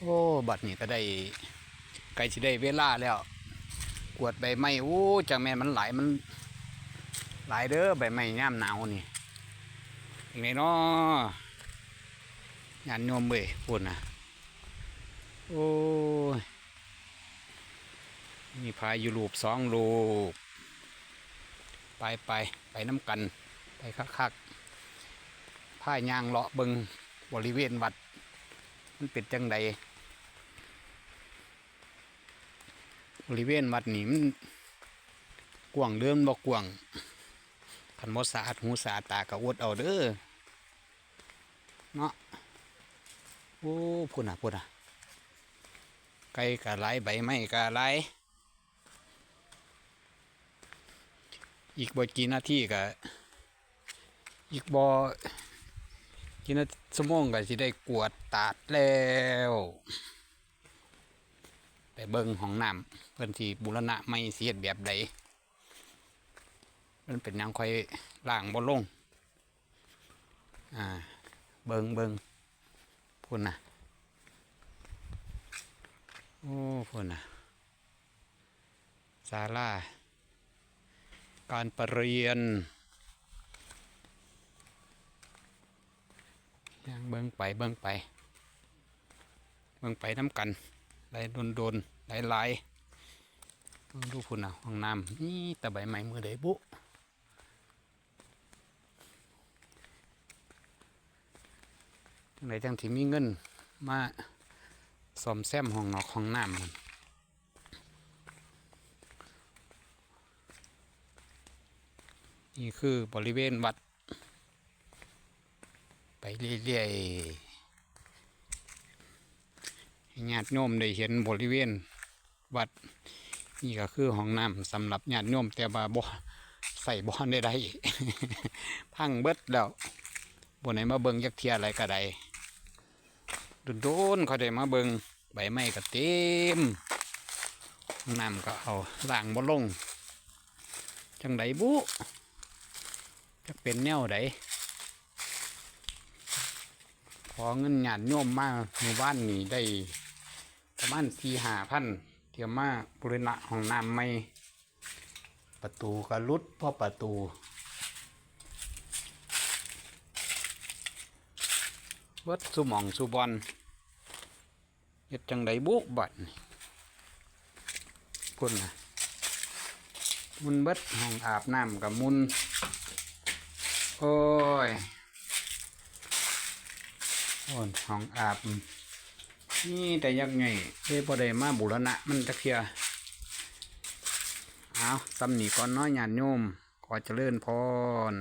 โอ้บัดนี้ก็ได้ใกล้สิได้เวลาแล้ว กวดใบไม้โอ้จังแม่มันหลายมันหลายเด้อใบไม้ย่ามหนาวนี่ยังไงเนาะงานโยมเว้ยพูดนะโอ้ยมีพายุรูปสองรูปไปไปไปน้ำกัน ไปคักๆผ้ายางเลาะบิงบริเวณวัด มันเป็นจังใดบริเวณวัดนี่มันกว้างเดิมบ่กว้างขันมสะอาดหูสะอาดตากระอดเอาเด้อเนาะโอ้พูดน่ะพูดน่ะไก่กะไรใบไม้กะไรอีกบ่กี่นาทีกะอีกบ่ กินนาสมองก็สิได้กวดตาดแล้วไปเบิ่งห้องน้ำเพิ่นที่บุรณะไม่เสียดแบบใดมันเป็นยังค่อยล่างบ่ลง อ่า เบิ่งเบิ่งพุ่นนะโอ้พุ่นนะศาลาการประเรียน ย่าง เบิ่งไปเบิ่งไป เบิ่งไปน้ำกันไหลโดนโดนไหลไหลายเบิ่งดูพุ่นอะห้องน้ำนี่ตะใบไม้มือเดบุจังไหนจังที่มีเงินมาซ่อมแซมห้องนอกห้องน้ำมันนี่คือบริเวณวัด เรื่อยๆญาติโยมได้เห็นบริเวณ วัด นี่ก็คือห้องน้ำสำหรับญาติโยมแต่ว่าบ่ใส่บ่อนได้ได้พังเบิดแล้วบนไหนมาเบิงยักเทียอะไรก็ได้โดนๆเขาได้มาเบิงใบไม้ก็เต็มน้ำก็เอาล่างบ่ลงจังไดบุจะเป็นแนวใด ขอเงินหยาดโยมมาหมู่บ้านนี้ได้ประมาณสี่หาพันเทียมมาบริณะห้องน้ำไม่ประตูก็รุดเพราะประตูเวิดสุหมองสุบอลเฮ็ดจังไดบุกบัดนี่พุ่นนะมุนเบิดห้องอาบน้ำกับมุน โอ้ย โอ้ห้องอาบ นี่แต่ยังไงเด้บ่ได้มาบุรณะมันตะเคียเอาสำนีก่อนน้อยหยาดโยมขอเจริญพร